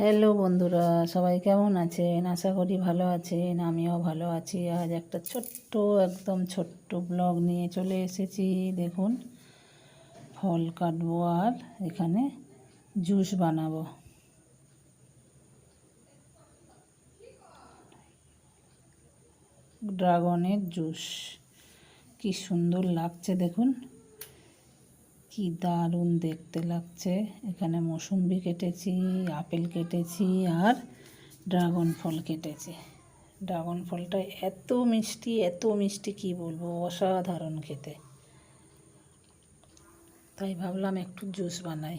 Hello বন্ধুরা, সবাই কেমন আছেন? আশা করি ভালো আছেন, আমিও ভালো আছি। আজ একটা ছোট্ট, একদম ছোট্ট ব্লগ নিয়ে চলে এসেছি। দেখুন, ফল কাটবো আর এখানে জুস বানাবো। ড্রাগনের জুস, কি সুন্দর লাগছে দেখুন। কি দারুণ দেখতে লাগছে। এখানে মৌসুম্বি কেটেছি, আপেল কেটেছি আর ড্রাগন ফল কেটেছি। ড্রাগন ফলটা এত মিষ্টি এত মিষ্টি কি বলব, অসাধারণ খেতে। তাই ভাবলাম একটু জুস বানাই।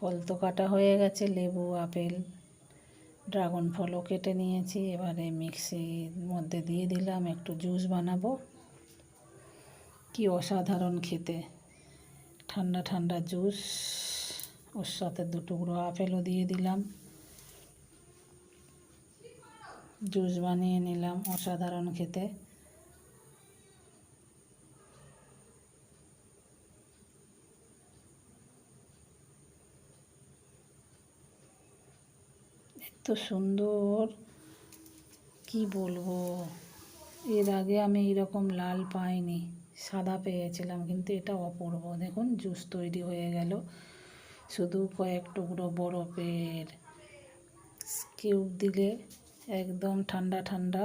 ফল তো কাটা হয়ে গেছে, লেবু, আপেল, ড্রাগন ফলও কেটে নিয়েছি। এবারে মিক্সির মধ্যে দিয়ে দিলাম, একটু জুস বানাবো। কি অসাধারণ খেতে। ঠান্ডা ঠান্ডা জুস, ওর সাথে দু টুকরো আপেলও দিয়ে দিলাম। জুস বানিয়ে নিলাম অসাধারণ খেতে। এত সুন্দর, কি বলব? এর আগে আমি এরকম লাল পাইনি। সাদা পেয়েছিলাম, কিন্তু এটা অপূর্ব। দেখুন, জুস তৈরি হয়ে গেল। শুধু কয়েক টুকরো বরফের কিউব দিলে একদম ঠান্ডা ঠান্ডা,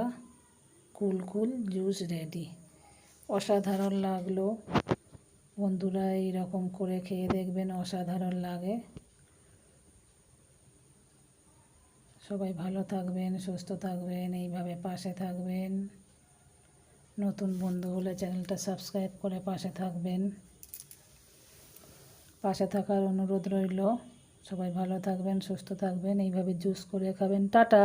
কুল কুল জুস রেডি। অসাধারণ লাগল। বন্ধুরা, এইরকম করে খেয়ে দেখবেন, অসাধারণ লাগে। সবাই ভালো থাকবেন, সুস্থ থাকবেন, এইভাবে পাশে থাকবেন। নতুন বন্ধু হলে চ্যানেলটা সাবস্ক্রাইব করে পাশে থাকবেন। পাশে থাকার অনুরোধ রইল। সবাই ভালো থাকবেন, সুস্থ থাকবেন। এইভাবে জুস করে খাবেন। টাটা!